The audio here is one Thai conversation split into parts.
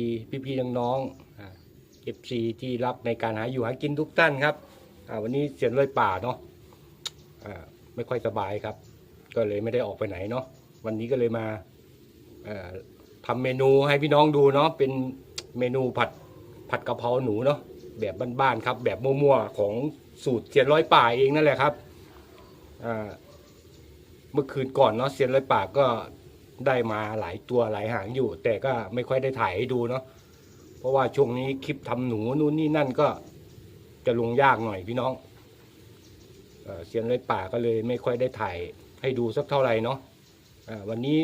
ดีพี่ๆน้องๆเอฟซีที่รับในการหาอยู่หากินทุกท่านครับวันนี้เสียนเลยป่าเนาะไม่ค่อยสบายครับ ก็เลยไม่ได้ออกไปไหนเนาะวันนี้ก็เลยมาทำเมนูให้พี่น้องดูเนาะเป็นเมนูผัดผัดกะเพราหนูเนาะแบบบ้านๆครับ แบบมั่วๆของสูตรเสียนร้อยป่าเองนั่นแหละครับเมื่อคืนก่อนเนาะเสียนร้อยป่าก็ ได้มาหลายตัวหลายหางอยู่ แต่ก็ไม่ค่อยได้ถ่ายให้ดูเนาะเพราะว่าช่วงนี้คลิปทำหนูนู่นนี่นั่นก็จะลงยากหน่อยพี่น้องเอเสียนไร้ป่าก็เลยไม่ค่อยได้ถ่ายให้ดูสักเท่าไหร่เนาะวันนี้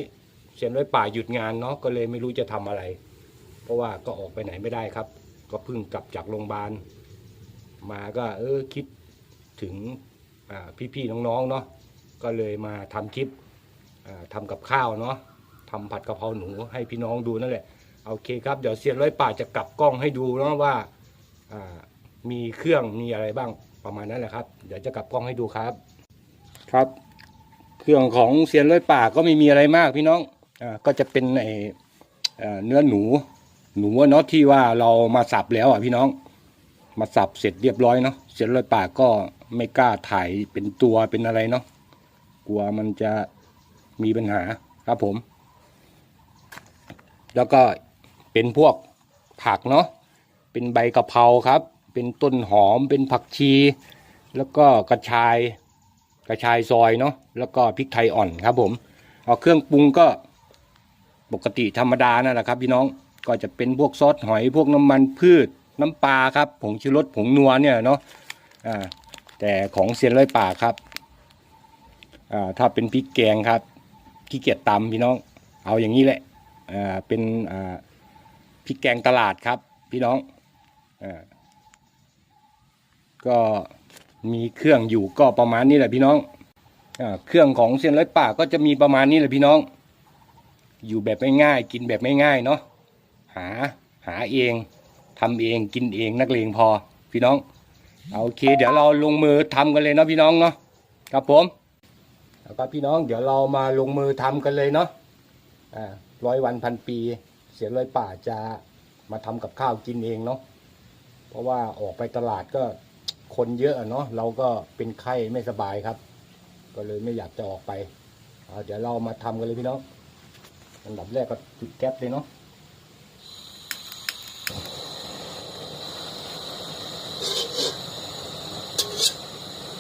เซียนไร้ป่าหยุดงานเนาะก็เลยไม่รู้จะทำอะไร เพราะว่าก็ออกไปไหนไม่ได้ครับ ก็เพิ่งกลับจากโรงพยาบาลมาก็เออคิดถึงอ่พี่ๆน้องๆเนาะก็เลยมาทำคลิป อ่าทำกับข้าวเนาะทำผัดกะเพราหนูให้พี่น้องดูนั่นแหละโอเคครับเดี๋ยวเซียนร้อยป่าจะกลับกล้องให้ดูเนาะว่ามีเครื่องมีอะไรบ้างประมาณนั้นแหละครับ เดี๋ยวจะกลับกล้องให้ดูครับ ครับ เครื่องของเซียนร้อยป่าก็ไม่มีอะไรมากพี่น้องอก็จะเป็นไอเนื้อหนู หนูเนาะที่ว่าเรามาสับแล้วอะพี่น้อง มาสับเสร็จเรียบร้อยเนาะเซียนร้อยป่าก็ไม่กล้าถ่ายเป็นตัวเป็นอะไรเนาะกลัวมันจะ มีปัญหาครับผม แล้วก็เป็นพวกผักเนาะเป็นใบกะเพราครับ เป็นต้นหอมเป็นผักชี แล้วก็กระชายกระชายซอยเนาะแล้วก็พริกไทยอ่อนครับผมเอาเครื่องปรุงก็ปกติธรรมดานั่นแหละครับ พี่น้องก็จะเป็นพวกซอสหอยพวกน้ำมันพืชน้ำปลาครับผงชูรสผงนัวเนี่ยเนาะอ่าแต่ของเซียนร้อยป่าครับอ่าถ้าเป็นพริกแกงครับ ขี้เกียจตำพี่น้อง เอาอย่างนี้แหละเป็นพริกแกงตลาดครับ พี่น้องอก็มีเครื่องอยู่ก็ประมาณนี้แหละพี่น้องอเครื่องของเซียนร้อยป่าก็จะมีประมาณนี้แหละพี่น้อง อยู่แบบง่ายๆกินแบบง่ายๆเนาะหาหาเองทำเองกินเองนักเลงพอพี่น้องเอาโอเค เดี๋ยวเราลงมือทำกันเลยเนาะพี่น้องเนาะครับผม แล้วก็พี่น้องเดี๋ยวเรามาลงมือทำกันเลยเนาะอ่าร้อยวันพันปี เสียร้อยป่าจะมาทำกับข้าวกินเองเนาะเพราะว่าออกไปตลาดก็คนเยอะเนาะเราก็เป็นไข้ไม่สบายครับ ก็เลยไม่อยากจะออกไปเอาเดี๋ยวเรามาทำกันเลยพี่น้องอันดับแรกก็จุดแก๊สเลยเนาะ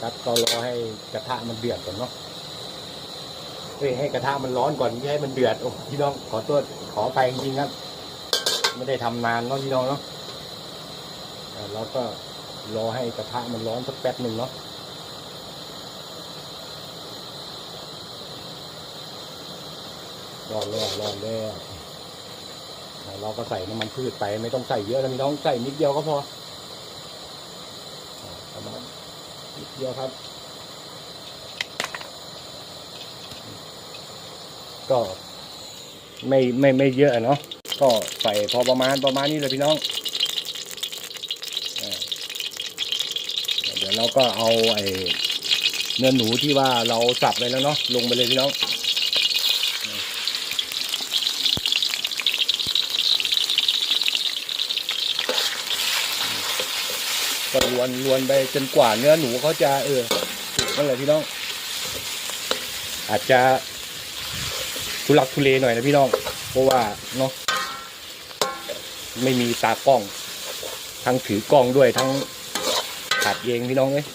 ครับก็รอให้กระทะมันเดือดก่อนเนาะ ให้กระทะมันร้อนก่อนไม่ให้มันเดือดโอ้พี่น้องขอโทษขอไปจริงๆครับ ไม่ได้ทำนานเนาะพี่น้องเนาะเราก็รอให้กระทะมันร้อนสักแป๊บหนึ่งเนาะร้อนแล้วร้อนแล้วเราก็ใส่น้ำมันพืชไปไม่ต้องใส่เยอะนะพี่น้องใส่นิดเดียวก็พอประมาณนิดเดียวครับ ก็ไม่ไม่ไม่เยอะเนาะก็ใส่พอประมาณประมาณนี้เลยพี่น้อง เดี๋ยวเราก็เอาไอ้เนื้อหนูที่ว่าเราสับไปแล้วเนาะลงไปเลยพี่น้องก็ลวนลวนไปจนกว่าเนื้อหนูเขาจะเออสุกนั่นแหละพี่น้อง อาจจะ ทุลักทุเลหน่อยนะพี่น้อง เพราะว่าเนาะไม่มีตากล้อง ทั้งถือกล้องด้วยทั้งขัดเองพี่น้องเลย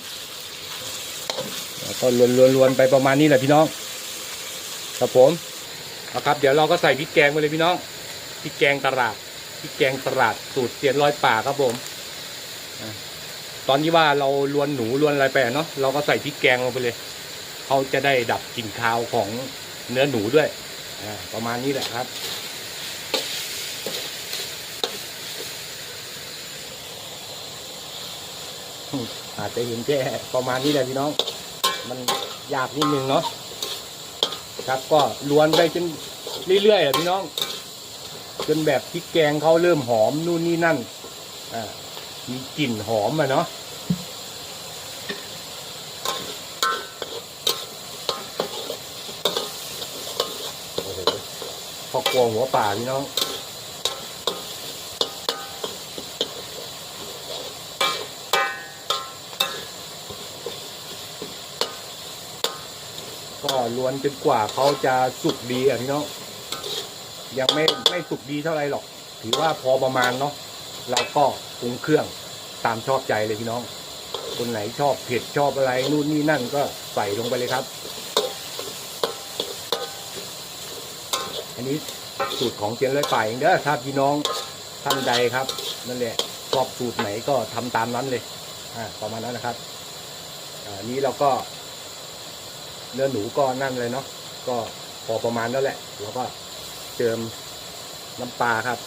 ก็ลวนลวนลวนไปประมาณนี้แหละพี่น้อง ครับผมเอาครับ เดี๋ยวเราก็ใส่พริกแกงไปเลยพี่น้องพริกแกงตลาดพริกแกงตลาดสูตรเสียนร้อยป่าครับผมตอนที่ว่าเราลวนหนูลวนอะไรไปะเนาะเราก็ใส่พริกแกงลงไปเลยเขาจะได้ดับกลิ่นคาวของเนื้อหนูด้วย ประมาณนี้แหละครับ อาจจะเห็นแค่ประมาณนี้แหละพี่น้อง มันยากนิดนึงเนาะครับก็ล้วนไปจนเรื่อยๆอะพี่น้อง จนแบบพริกแกงเขาเริ่มหอมนู่นนี่นั่น อ่ามีกลิ่นหอมอะเนาะ วหัวป่าพี่น้องก็ล้วนจนกว่าเขาจะสุกดีอะพี่น้องยังไม่ไม่สุกดีเท่าไรหรอก ถือว่าพอประมาณเนาะเราก็ปรุงเครื่องตามชอบใจเลยพี่น้อง คนไหนชอบเผ็ดชอบอะไรนู่นนี่นั่นก็ใส่ลงไปเลยครับ อันนี้ สูตรของเจียนเลยป่ายเองเด้อถ้าพี่น้องท่านใดครับ นั่นแหละชอบสูตรไหนก็ทำตามนั้นเลยอ่าประมาณนั้นนะครับอ่านี้เราก็เนื้อหนูก็นั่นเลยเนาะก็พอประมาณแล้วแหละ เราก็เติมน้ำปลาครับ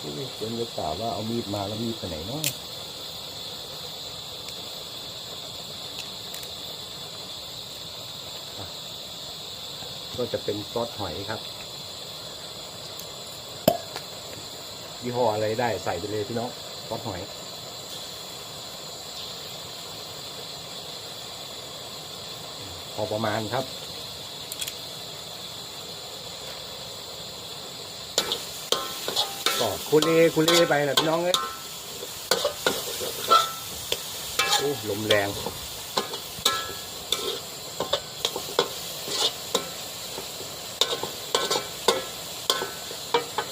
เดี๋ยวจะกล่าวว่าเอามีดมาแล้วมีดไปไหนเนาะอะก็จะเป็นซอสหอยครับ ยี่ห้ออะไรได้ใส่ไปเลยพี่น้องซอสหอยพอประมาณครับ ก็คุณเล่คุณเล่ไปนะพี่น้องเอ้ยโอ้ลมแรง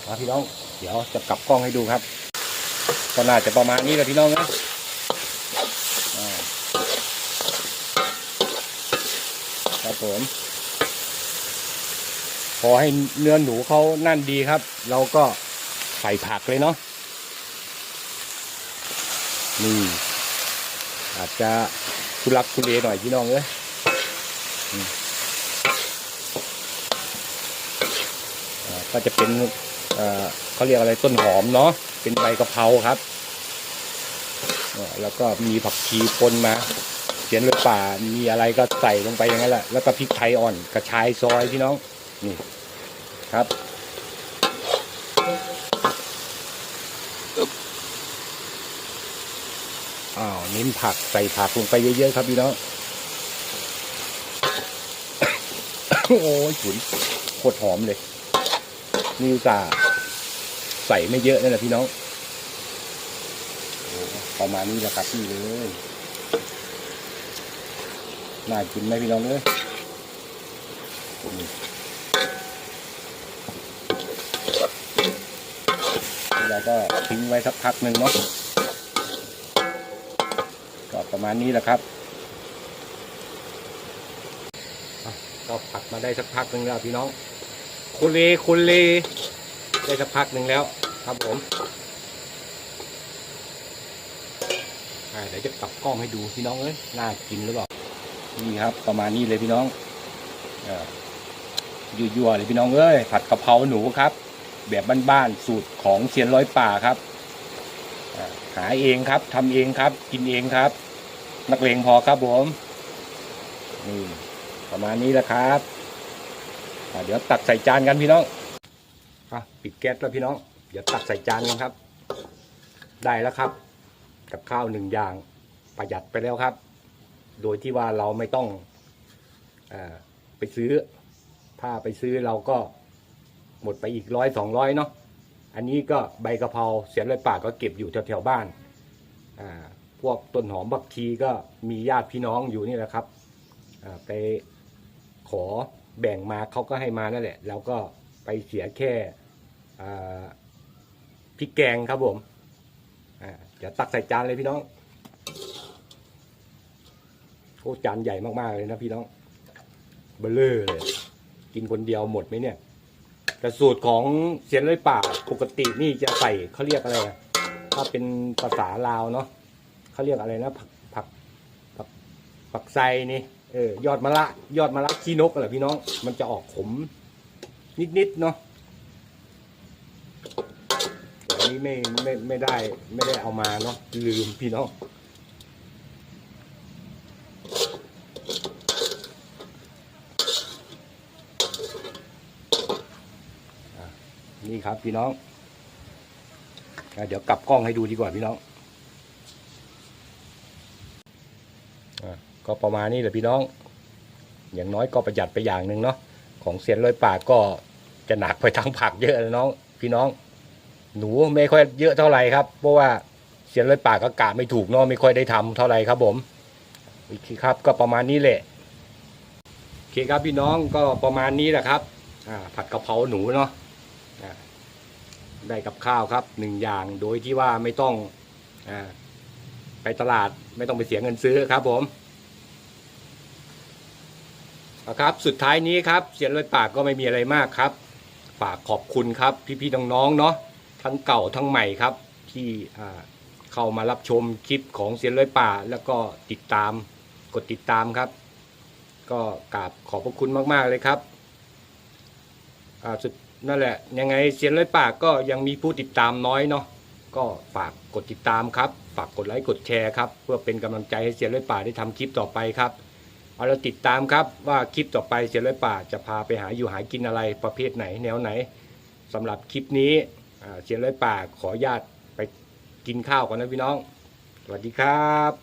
มาพี่น้อง เดี๋ยวจะกลับกล้องให้ดูครับก็น่าจะประมาณนี้แหละพี่น้องนะอ่าครับผมพอให้เนื้อหนูเขานั่นดีครับ เราก็ ใส่ผักเลยเนาะนี่อาจจะทุลักทุเลหน่อยพี่น้องเอ้ยก็จะเป็นเขาเรียกอะไรต้นหอมเนาะเป็นใบกะเพราครับแล้วก็มีผักชีปนมาเขียนเลยป่ามีอะไรก็ใส่ลงไปอย่างนั้นแหละแล้วก็พริกไทยอ่อนกระชายซอยพี่น้องนี่ครับ อ้าวเน้นผักใส่ผักลงไปเยอะๆครับพี่น้องโอ้ยฉุนโคตรหอมเลยนี่ตาใส่ไม่เยอะนั่นแหละพี่น้องประมาณนี้แหละครับพี่เลยน่ากินไหมพี่น้องเลยนี่เราก็ทิ้งไว้สักพักหนึ่งเนาะ มาณนี้แหละครับอะก็ผัดมาได้สักพักหนึ่งแล้วพี่น้องคุณเลคุณเลได้สักพักหนึ่งแล้วครับผมอ่าเดี๋ยวจะกลับกล้องให้ดูพี่น้องเอ้ยน่ากินหรือเปล่านี่ครับ ประมาณนี้เลยพี่น้องเอ่อยั่วๆเลยพี่น้องเอ้ยผัดกะเพราหนูครับ แบบบ้านๆสูตรของเซียนร้อยป่าครับอ่าหาเองครับทำเองครับ กินเองครับ นักเลงพอครับผมนี่ประมาณนี้แหละครับเดี๋ยวตักใส่จานกันพี่น้องปิดแก๊สแล้วพี่น้อง เดี๋ยวตักใส่จานกันครับ ได้แล้วครับ กับข้าวหนึ่งอย่างประหยัดไปแล้วครับ โดยที่ว่าเราไม่ต้องอไปซื้อ ถ้าไปซื้อเราก็หมดไปอีกร้อยสองร้อยเนาะอันนี้ก็ใบกะเพราเสียเลยปากก็เก็บอยู่แถวๆบ้านอ่า พวกต้นหอมบักทีก็มีญาติพี่น้องอยู่นี่แหละครับไปขอแบ่งมาเขาก็ให้มานั่นแหละแล้วก็ไปเสียแค่พริกแกงครับผมเดี๋ยวตักใส่จานเลยพี่น้องโอ้จานใหญ่มากๆเลยนะพี่น้องเบลเลอร์เลย กินคนเดียวหมดไหมเนี่ยแต่สูตรของเสียนเลยป่าปกตินี่จะใส่เขาเรียกอะไรถ้าเป็นภาษาลาวเนาะ เขาเรียกอะไรนะผักผักผักผักไซนี่เออยอดมะละยอดมะละขี้นกอะไรพี่น้อง มันจะออกขม นิดๆเนาะแต่อันนี้ไม่ไม่ไม่ได้ไม่ได้เอามาเนาะลืมพี่น้องนี่ครับพี่น้อง เดี๋ยวกลับกล้องให้ดูดีกว่าพี่น้องอะ ก็ประมาณนี้แหละพี่น้อง อย่างน้อยก็ประหยัดไปอย่างหนึ่งเนาะของเสียนร้อยปากก็จะหนักไปทางผักเยอะเลยน้อง พี่น้อง หนูไม่ค่อยเยอะเท่าไหร่ครับเพราะว่าเสียนเลยปากก็กะไม่ถูกเนาะไม่ค่อยได้ทำเท่าไหร่ครับผมโอเคครับก็ประมาณนี้แหละโอเคครับพี่น้องก็ประมาณนี้แหละครับอ่าผัดกะเพราหนูเนาะได้กับข้าวครับหนึ่งอย่างโดยที่ว่าไม่ต้องอ่าไปตลาดไม่ต้องไปเสียเงินซื้อครับผม เอาครับ สุดท้ายนี้ครับเสียนเลยปากก็ไม่มีอะไรมากครับ ฝากขอบคุณครับ พี่ๆน้องๆเนาะทั้งเก่าทั้งใหม่ครับ ที่เข้ามารับชมคลิปของเสียนเลยป่า แล้วก็ติดตามกดติดตามครับ ก็กราบขอบพระคุณมาก ๆเลยครับสุดนั่นแหละ ยังไงเสียนเลยปากก็ยังมีผู้ติดตามน้อยเนาะก็ฝากกดติดตามครับ ฝากกดไลค์กดแชร์ครับ เพื่อเป็นกำลังใจให้เสียนเลยป่าได้ทำคลิปต่อไปครับ เอาเราติดตามครับว่าคลิปต่อไปเสียร้อยป่าจะพาไปหาอยู่หากินอะไรประเภทไหนแนวไหนสำหรับคลิปนี้เสียร้อยป่าขออนุญาตไปกินข้าวก่อนนะพี่น้อง สวัสดีครับ